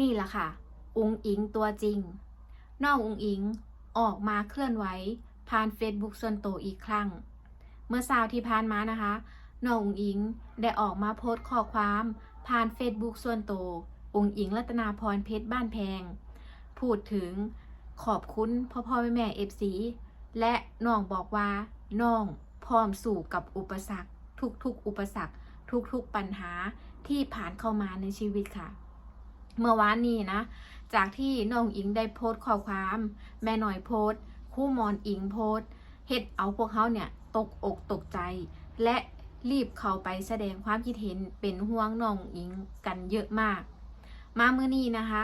นี่แหละค่ะ อุงอิงตัวจริงน้องอุงอิงออกมาเคลื่อนไหวผ่าน Facebook ส่วนตัวอีกครั้ง เมื่อสาวที่ผ่านมานะคะน้องอุงอิงได้ออกมาโพสต์ข้อความผ่าน Facebook ส่วนตัวอุงอิงรัตนาพรเพชรบ้านแพง พูดถึงขอบคุณพ่อพ่อแม่แม่เอฟซีและน้องบอกว่าน้องพร้อมสู่กับอุปสรรค ทุกๆ อุปสรรค ทุกๆปัญหาที่ผ่านเข้ามาในชีวิตค่ะ เมื่อวานนี้นะ จากที่น้องอิงได้โพสต์ข้อความ แม่หน่อยโพสต์คู่มอนอิงโพสต์เฮ็ดเอาพวกเขาเนี่ยตกอกตกใจ และรีบเข้าไปแสดงความคิดเห็นเป็นห่วงน้องอิงกันเยอะมาก มาเมื่อนี้นะคะ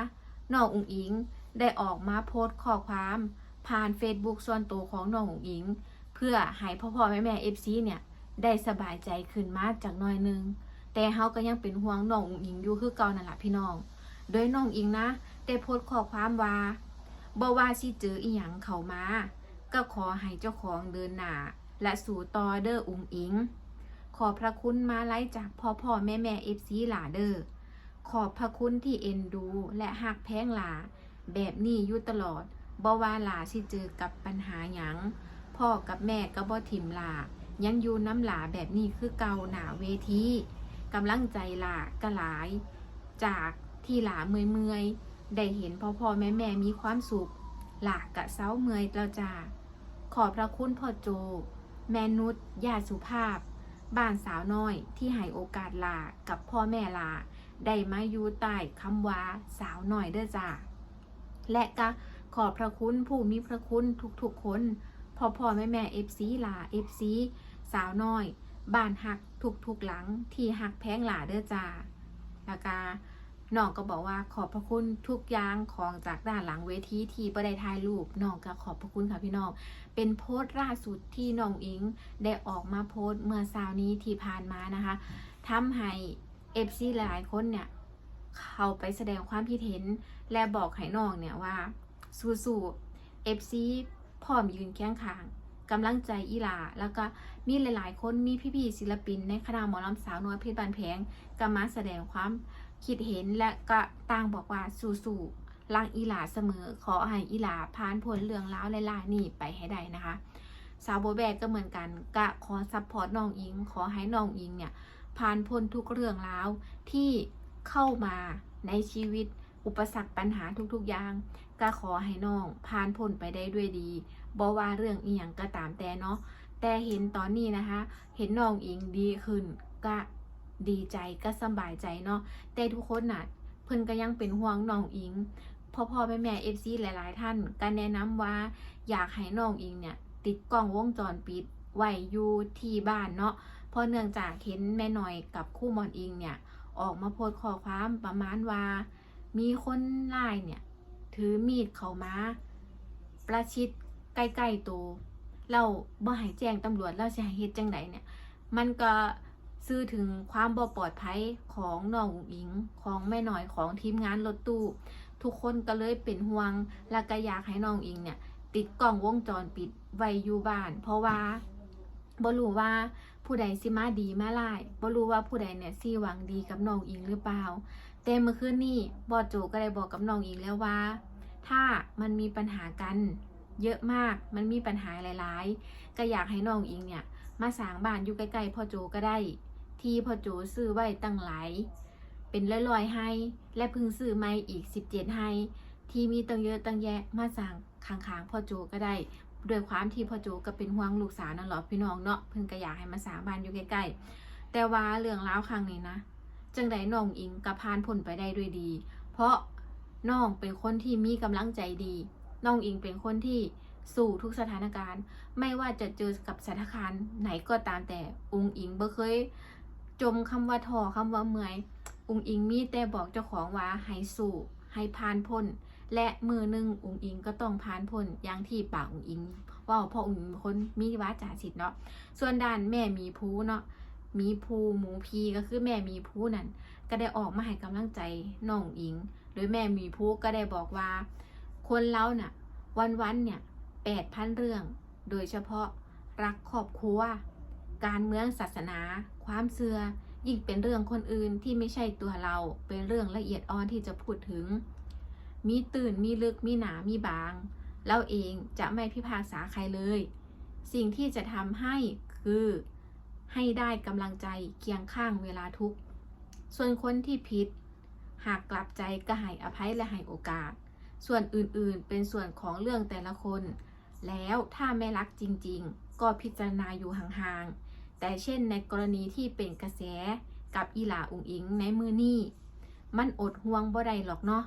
น้องอุงอิงได้ออกมาโพสต์ข้อความผ่าน Facebook ส่วนตัวของน้องอุงอิง เพื่อให้พ่อพ่อแม่แม่เอฟซีเนี่ยได้สบายใจขึ้นมาจากน้อยนึง แต่เฮาก็ยังเป็นห่วงน้องอุงอิงอยู่คือเก่านั่นแหละพี่น้อง โดยน้องอิงนะได้โพสต์ข้อความว่าบ่ว่าสิเจออีหยังเข้ามา ก็ขอให้เจ้าของเดินหน้าและสู่ต่อเด้ออุงอิง ขอบพระคุณมาไล่จากพ่อพ่อแม่แม่เอฟซีหลาเดอ้อขอบพระคุณที่เอ็นดูและหักแพงหลา แบบนี้อยู่ตลอดบ่ว่าหลาสิเจอกับปัญหาหยัง พ่อกับแม่ก็บ่ถิ่มหลา ยังอยู่น้ำหลาแบบนี้คือเก่าหนาเวทีกำลังใจหลากระหลาย จาก ที่หลาเมื่อยเมยๆได้เห็นพ่อพ่อแม่แม่มีความสุข หลากกะเซ้าเมื่อยแล้วจ้าขอพระคุณพ่อโจ แม่นุชญาติสุภาพ บ้านสาวน้อยที่ให้โอกาสลากับพ่อแม่ลาได้มาอยู่ใต้คำว่าสาวน้อยเด้อจ้าและก็ขอพระคุณผู้มีพระคุณทุกๆคนพ่อพ่อแม่แม่เอฟซีลาเอฟซีสาวน้อย บ้านหักทุกๆหลังที่หักแพงหลาเด้อจ้าแล้วก็ น้องก็บอกว่าขอบพระคุณทุกอย่างของจากด้านหลังเวทีที่ประได้ถ่ายรูปน้องก็ขอบพระคุณค่ะพี่น้อง เป็นโพสต์ล่าสุดที่น้องอิงได้ออกมาโพสต์เมื่อเช้านี้ที่ผ่านมานะคะทำให้เอฟซีหลายคนเนี่ย เขาไปแสดงความคิดเห็น และบอกให้น้องเนี่ยว่า สู้ๆเอฟซีพร้อมยืนเคียงขางกำลังใจอีหลา แล้วก็มีหลาย ๆ คนมีพี่ๆศิลปินในคณะหมอลำสาวน้อยเพชรบานแพงก็มาแสดงความ คิดเห็นและก็ต่างบอกว่าสู้ๆรังอีหลาเสมอ ขอให้อีหลาผ่านพ้นเรื่องราวหลายนี่ไปให้ได้นะคะ สาวโบแบกก็เหมือนกันก็ขอซัพพอร์ตน้องอิง ขอให้น้องอิงเนี่ยผ่านพ้นทุกเรื่องราวที่เข้ามาในชีวิตอุปสรรคปัญหาทุกๆอย่าง ก็ขอให้น้องผ่านพ้นไปได้ด้วยดีบ่ว่าเรื่องอีหยังก็ตามแต่เนาะแต่เห็นตอนนี้นะคะ เห็นน้องอิงดีขึ้นก็ ดีใจก็สบายใจเนาะแต่ทุกคนน่ะ เพิ่นก็ยังเป็นห่วงน้องอิงพ่อพ่อแม่แม่เอฟซีหลาย ๆ ท่านก็แนะนำว่าอยากให้น้องอิงเนี่ย ติดกล้องวงจรปิดไว้อยู่ที่บ้านเนาะเพราะเนื่องจากเห็นแม่หน่อยกับคู่มอนอิงเนี่ย ออกมาโพสข้อความประมาณว่า มีคนไล่เนี่ย ถือมีดเข้ามาประชิดใกล้ๆตัวเราบ่ให้แจ้งตำรวจเราจะให้เฮ็ดจังไดเนี่ย มันก็ ซื่อถึงความบ่ปลอดภัยของน้องอุ๋งอิง ของแม่หน่อยของทีมงานรถตู้ ทุกคนก็เลยเป็นห่วง และก็อยากให้น้องอิงเนี่ย ติดกล้องวงจรปิดไว้อยู่บ้าน เพราะว่าบ่รู้ว่าผู้ใดสิมาดีมาร้ายบ่รู้ว่าผู้ใดเนี่ยสิหวังดีกับน้องอิงหรือเปล่า แต่เมื่อคืนนี้บอโจก็ได้บอกกับน้องอิงแล้วว่า ถ้ามันมีปัญหากันเยอะมาก มันมีปัญหาหลาย ๆ ก็อยากให้น้องอิงเนี่ย มาสร้างบ้านอยู่ใกล้ๆพ่อโจก็ได้ ที่พ่อโจซื้อไว้ตั้งหลาย เป็นร้อยๆให้ และพึ่งซื้อใหม่อีก 17 ให้ ที่มีตั้งเยอะตั้งแยะมาสร้างข้างๆพ่อโจก็ได้ด้วยความที่พ่อโจก็เป็นห่วงลูกสาวนั่นหรอพี่น้องเนาะเพิ่นก็อยากให้มาสางบานอยู่ใกล้ๆแต่ว่าเรื่องราวครั้งนี้นะจังใดน้องอิงกับพานผลไปได้ด้วยดี เพราะน้องเป็นคนที่มีกำลังใจดี น้องอิงเป็นคนที่สู่ทุกสถานการณ์ ไม่ว่าจะเจอกับสถานการณ์ไหนก็ตามแต่องค์อิงบ่เคย จมคำว่าท้อคำว่าเมื่อยองอิงมีแต่บอกเจ้าของว่าให้สู่ให้พานพ้น และมือหนึ่งองอิงก็ต้องพานพ้นอย่างที่ปากองอิงว่าเพราะองค์อิงเป็นคนมีวาจาสิทธิ์เนาะส่วนด้านแม่มีภูเนาะมีภูหมูพีก็คือแม่มีภูนั่นก็ได้ออกมาให้กำลังใจน้องอิง โดยแม่มีภูก็ได้บอกว่า คนเราน่ะ วันๆเนี่ยแปดพันเรื่อง โดยเฉพาะรักครอบครัว การเมืองศาสนา ความเชื่อยิ่งเป็นเรื่องคนอื่นที่ไม่ใช่ตัวเราเป็นเรื่องละเอียดอ่อนที่จะพูดถึง มีตื่นมีลึกมีหนามีบาง เราเองจะไม่พิพากษาใครเลย สิ่งที่จะทำให้คือ ให้ได้กำลังใจเคียงข้างเวลาทุกข์ส่วนคนที่ผิด หากกลับใจก็ให้อภัยและให้โอกาส ส่วนอื่นๆ เป็นส่วนของเรื่องแต่ละคน แล้วถ้าไม่รักจริง ๆ ก็พิจารณาอยู่ห่างๆ แต่เช่นในกรณีที่เป็นกระแสกับอีหลาอุงอิงในมือนี่มันอดห่วงบ่ได้หรอกเนาะ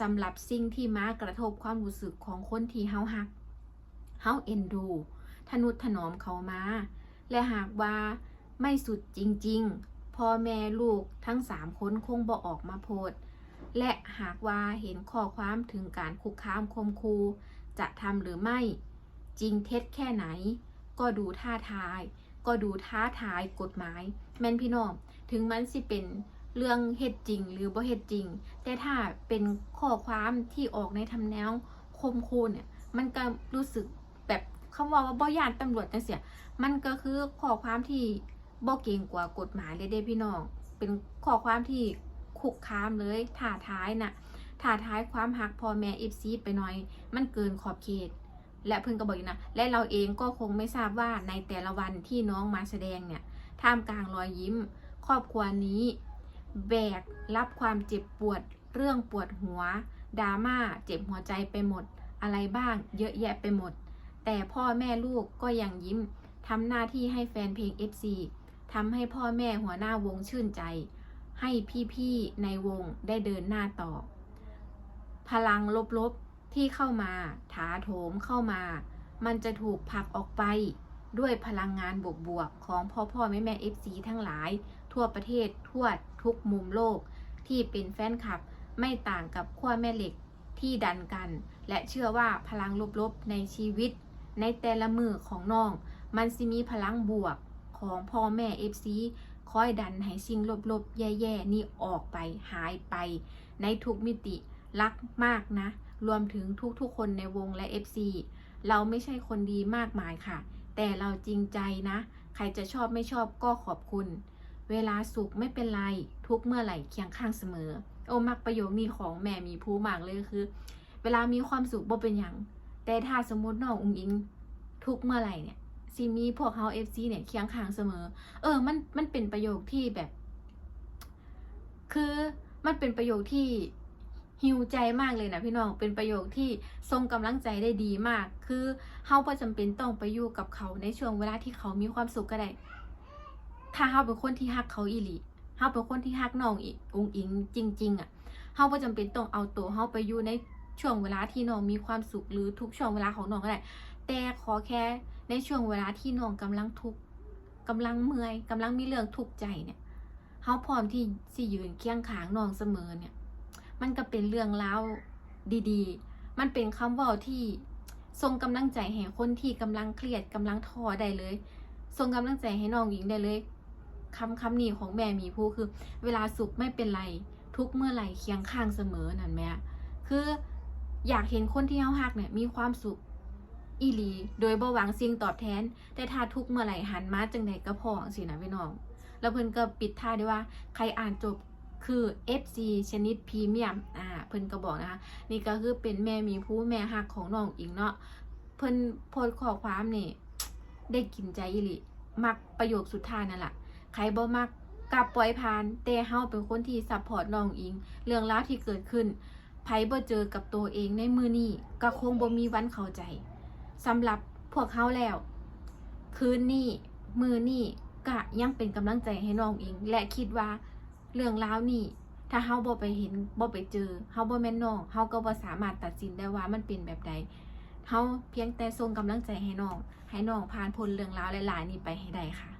สำหรับสิ่งที่มากระทบความรู้สึกของคนที่เฮาฮัก เฮาเอ็นดู ทนุถนอมเขามา และหากว่าไม่สุดจริงๆ พ่อแม่ลูกทั้งสามคนคงบ่ออกมาโพด และหากว่าเห็นข้อความถึงการคุกคามคมคูจะทำหรือไม่ จริงเท็จแค่ไหน ก็ดูท่าทาย ก็ดูท้าทายกฎหมาย แม่นพี่น้อง ถึงมันสิเป็นเรื่องเหตุจริงหรือบ่เหตุจริง แต่ถ้าเป็นข้อความที่ออกในทำแนวคมคูเนี่ยมันก็รู้สึกแบบคำว่าว่าบ่ยานตำรวจจังเสียมันก็คือข้อความที่บ่เก่งกว่ากฎหมายเลยเด้พี่น้อง เป็นข้อความที่คุกคามเลยท้าทายน่ะท้าทายความหักพ่อแม่อิฟซีไปหน่อย มันเกินขอบเขต และเพิ่อนก็บอกอยู่นะ และเราเองก็คงไม่ทราบว่าในแต่ละวันที่น้องมาแสดงเนี่ย ท่ามกลางรอยยิ้ม ครอบครัวนี้ แบกรับความเจ็บปวด เรื่องปวดหัวดราม่าเจ็บหัวใจไปหมด อะไรบ้าง เยอะแยะไปหมด แต่พ่อแม่ลูกก็ยังยิ้มทำหน้าที่ให้แฟนเพลง FC ทำให้พ่อแม่หัวหน้าวงชื่นใจ ให้พี่ๆในวงได้เดินหน้าต่อ พลังลบๆ ที่เข้ามาถาโถมเข้ามา มันจะถูกผลักออกไปด้วยพลังงานบวกๆของพ่อพ่อแม่แม่เอฟซีทั้งหลาย ทั่วประเทศทั่วทุกมุมโลก ที่เป็นแฟนคลับไม่ต่างกับขั้วแม่เหล็กที่ดันกัน และเชื่อว่าพลังลบๆในชีวิต ในแต่ละมือของน้อง มันสิมีพลังบวกของพ่อแม่เอฟซีคอยดันให้สิ่งลบๆ แย่ๆ นี่ออกไปหายไป ในทุกมิติรักมากนะ รวมถึงทุกๆ คนในวงและ FC เราไม่ใช่คนดีมากมายค่ะ แต่เราจริงใจนะ ใครจะชอบไม่ชอบก็ขอบคุณ เวลาสุขไม่เป็นไร ทุกเมื่อไหร่เคียงข้างเสมอ โอ้มักประโยคนี้ของแม่มีผู้มากเลยคือ เวลามีความสุขบ่เป็นหยังแต่ถ้าสมมติน้องอุ้งอิง ทุกเมื่อไหร่เนี่ยซีมีพวกเขา FC เนี่ยเคียงข้างเสมอ เออ มัน มันเป็นประโยคที่แบบ คือ มันเป็นประโยคที่ ฮิวใจมากเลยนะพี่น้อง เป็นประโยคที่ทรงกำลังใจได้ดีมาก คือเฮาประจำเป็นต้องไปอยู่กับเขาในช่วงเวลาที่เขามีความสุขก็ได้ ถ้าเฮาเป็นคนที่ฮักเขาอีหลีเฮาเป็นคนที่ฮักน้องอีองอิงจริง ๆ อะ เฮาประจำเป็นต้องเอาตัวเฮาไปอยู่ในช่วงเวลาที่น้องมีความสุขหรือทุกช่วงเวลาของน้องก็ได้ แต่ขอแค่ในช่วงเวลาที่น้องกำลังทุกข์กำลังเมื่อยกำลังมีเรื่องทุกข์ใจเนี่ยเฮาพร้อมที่สิยืนเคียงข้างน้องเสมอเนี่ย มันก็เป็นเรื่องราวดีๆ มันเป็นคำว่าที่ส่งกำลังใจให้คนที่กำลังเครียดกำลังท้อได้เลยส่งกำลังใจให้น้องหญิงได้เลยคำคำนี้ของแม่มีผู้คือ เวลาสุขไม่เป็นไร ทุกเมื่อไหร่เคียงข้างเสมอนั่นแม่คืออยากเห็นคนที่เฮาฮักเนี่ยมีความสุขอีหลี โดยบ่หวังสิ่งตอบแทน แต่ถ้าทุกเมื่อไหร่หันมาจังใดก็พอสินะพี่น้อง แล้วเพิ่นก็ปิดท้ายด้วยว่า ใครอ่านจบ คือ FC ชนิดพรีเมียมอ่าเพิ่นก็บอกนะคะนี่ก็คือเป็นแม่มีผู้แม่ฮักของน้องอิงเนาะเพิ่นโพสข้อความนี่ได้กินใจอีหลิมักประโยคสุดท้ายนั่นแหละใครบ่มักกลับปล่อยผ่านแต่เฮาเป็นคนที่ซัพพอร์ตน้องอิง เรื่องราวที่เกิดขึ้นไผบ่เจอกับตัวเองในมือนี้ก็คงบ่มีวันเข้าใจสำหรับพวกเฮาแล้ว คืนนี้มือนี้ก็ยังเป็นกำลังใจให้น้องอิง และคิดว่า เรื่องราวนี่ถ้าเฮาบ่ไปเห็นบ่ไปเจอเฮาบ่แม่นน้องเฮาก็บ่สามารถตัดสินได้ว่ามันเป็นแบบใดเฮาเพียงแต่ส่งกำลังใจให้น้องให้น้องผ่านพ้นเรื่องราวหลายๆ นี้ไปให้ได้ค่ะ